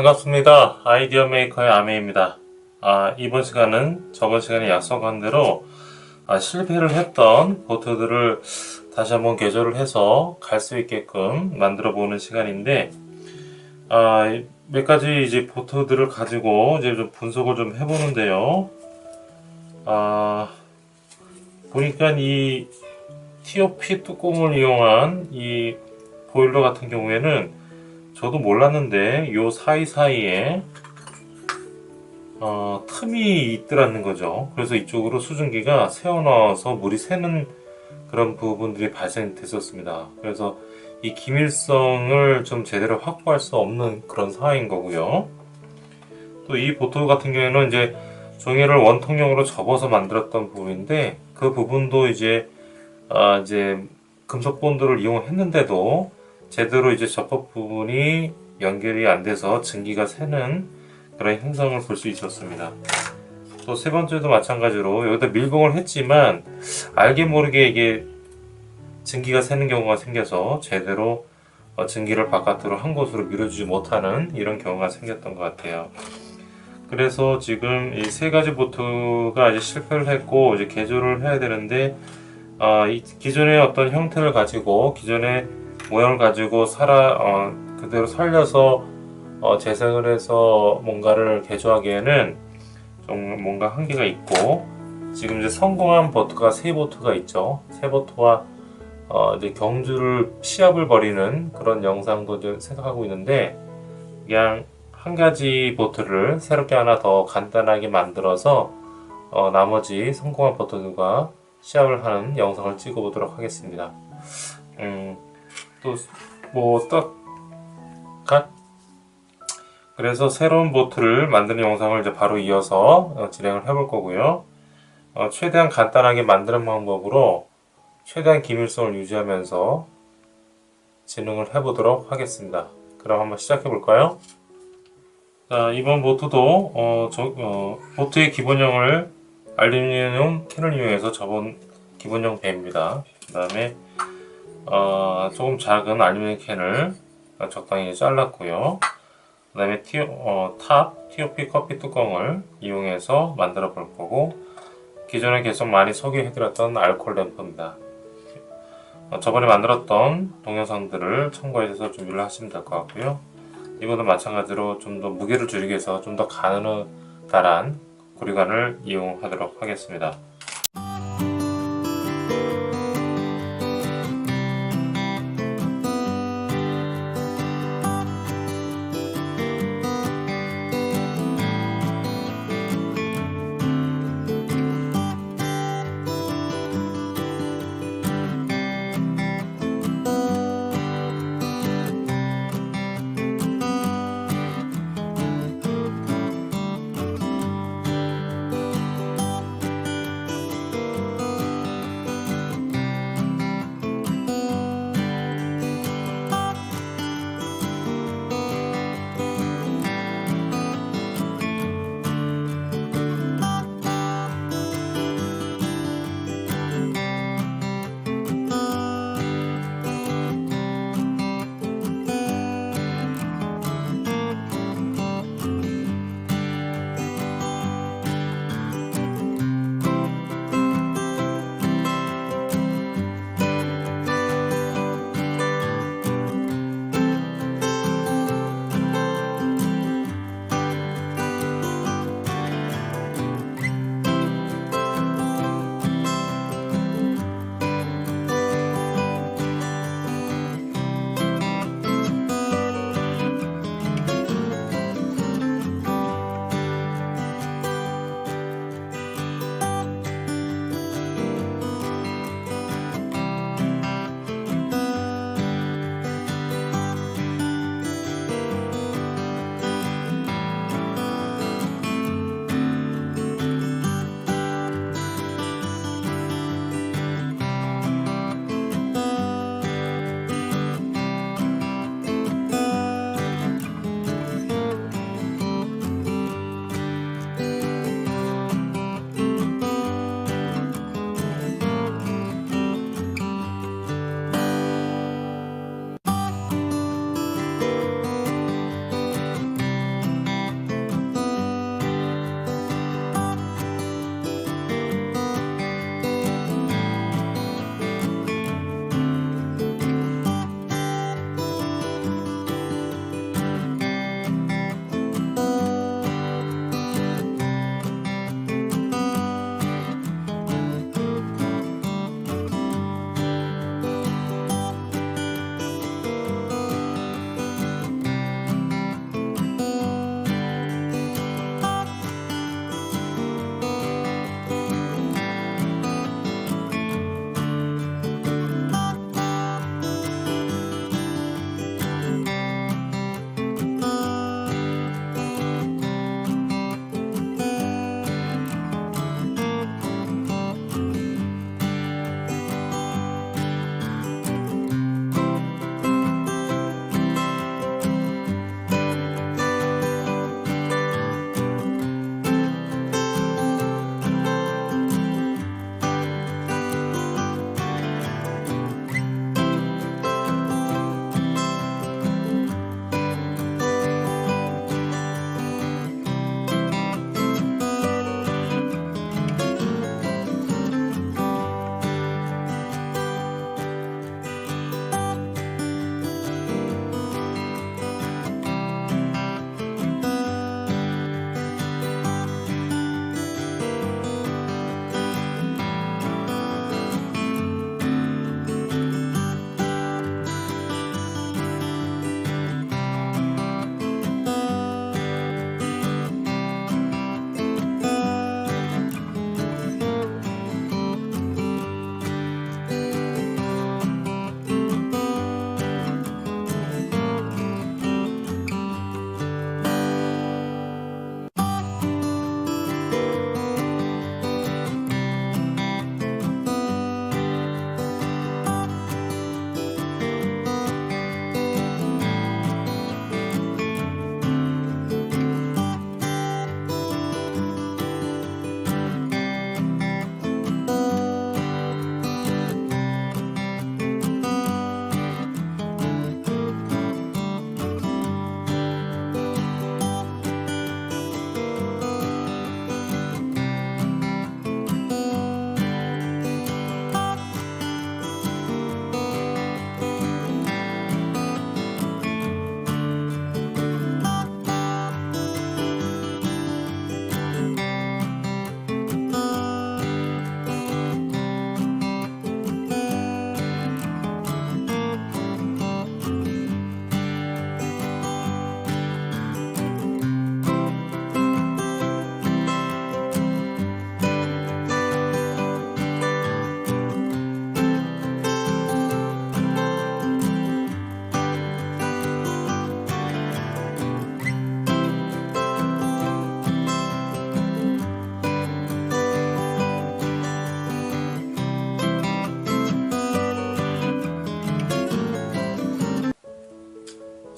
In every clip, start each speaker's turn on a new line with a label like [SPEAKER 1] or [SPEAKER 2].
[SPEAKER 1] 반갑습니다. 아이디어 메이커의 아메입니다. 아, 이번 시간은 저번 시간에 약속한 대로 아, 실패를 했던 보트들을 다시 한번 개조를 해서 갈 수 있게끔 만들어 보는 시간인데 아, 몇 가지 이제 보트들을 가지고 이제 좀 분석을 좀 해보는데요. 아, 보니까 이 TOP 뚜껑을 이용한 이 보일러 같은 경우에는 저도 몰랐는데 요 사이사이에 어, 틈이 있더라는 거죠. 그래서 이쪽으로 수증기가 새어나와서 물이 새는 그런 부분들이 발생됐었습니다. 그래서 이 기밀성을 좀 제대로 확보할 수 없는 그런 상황인 거고요. 또 이 보트 같은 경우에는 이제 종이를 원통형으로 접어서 만들었던 부분인데 그 부분도 이제 아 이제 금속 본드를 이용했는데도 제대로 이제 접합 부분이 연결이 안 돼서 증기가 새는 그런 현상을 볼 수 있었습니다. 또 세 번째도 마찬가지로 여기다 밀봉을 했지만 알게 모르게 이게 증기가 새는 경우가 생겨서 제대로 어, 증기를 바깥으로 한 곳으로 밀어주지 못하는 이런 경우가 생겼던 것 같아요. 그래서 지금 이 세 가지 보트가 이제 실패를 했고 이제 개조를 해야 되는데 아, 이 기존의 어떤 형태를 가지고 기존의 모양을 가지고 살아 어, 그대로 살려서 어, 재생을 해서 뭔가를 개조하기에는 좀 뭔가 한계가 있고 지금 이제 성공한 보트가 세 보트가 있죠. 세 보트와 어, 이제 경주를 시합을 벌이는 그런 영상도 이제 생각하고 있는데 그냥 한 가지 보트를 새롭게 하나 더 간단하게 만들어서 어, 나머지 성공한 보트들과 시합을 하는 영상을 찍어보도록 하겠습니다. 음, 또뭐 딱 그래서 새로운 보트를 만드는 영상을 이제 바로 이어서 어, 진행을 해볼 거고요. 어, 최대한 간단하게 만드는 방법으로 최대한 기밀성을 유지하면서 진행을 해보도록 하겠습니다. 그럼 한번 시작해 볼까요? 자, 이번 보트도 어, 저, 어, 보트의 기본형을 알루미늄 캔을 이용해서 접은 기본형 배입니다. 그 다음에 어, 조금 작은 알루미늄 캔을 적당히 잘랐고요. 그 다음에 티, 어, 탑 TOP 커피 뚜껑을 이용해서 만들어 볼 거고 기존에 계속 많이 소개해드렸던 알콜 램프입니다. 어, 저번에 만들었던 동영상들을 참고해서 준비를 하시면 될 것 같고요. 이거는 마찬가지로 좀 더 무게를 줄이기 위해서 좀 더 가느다란 고리관을 이용하도록 하겠습니다.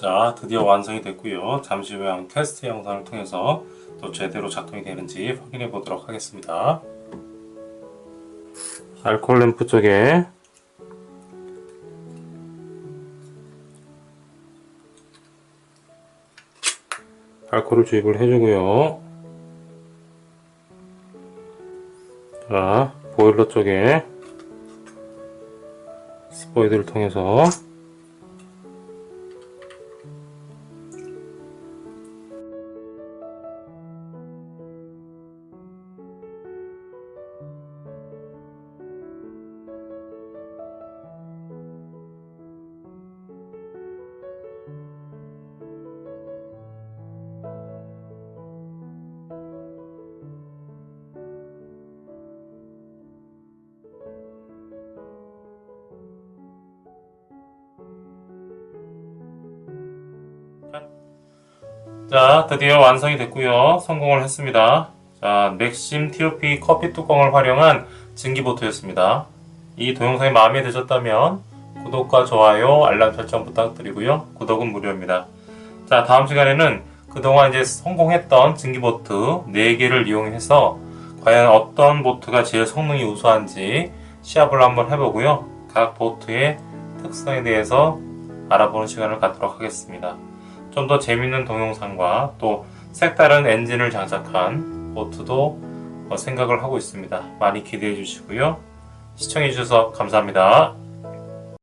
[SPEAKER 1] 자, 드디어 완성이 됐고요. 잠시 후에 한 테스트 영상을 통해서 또 제대로 작동이 되는지 확인해 보도록 하겠습니다. 알코올 램프 쪽에 알코올을 주입을 해주고요. 자, 보일러 쪽에 스포이드를 통해서 자, 드디어 완성이 됐고요. 성공을 했습니다. 자, 맥심 TOP 커피 뚜껑을 활용한 증기보트였습니다. 이 동영상이 마음에 드셨다면 구독과 좋아요, 알람 설정 부탁드리고요. 구독은 무료입니다. 자, 다음 시간에는 그동안 이제 성공했던 증기보트 4개를 이용해서 과연 어떤 보트가 제일 성능이 우수한지 시합을 한번 해보고요. 각 보트의 특성에 대해서 알아보는 시간을 갖도록 하겠습니다. 좀 더 재밌는 동영상과 또 색다른 엔진을 장착한 보트도 어, 생각을 하고 있습니다. 많이 기대해 주시고요. 시청해 주셔서 감사합니다.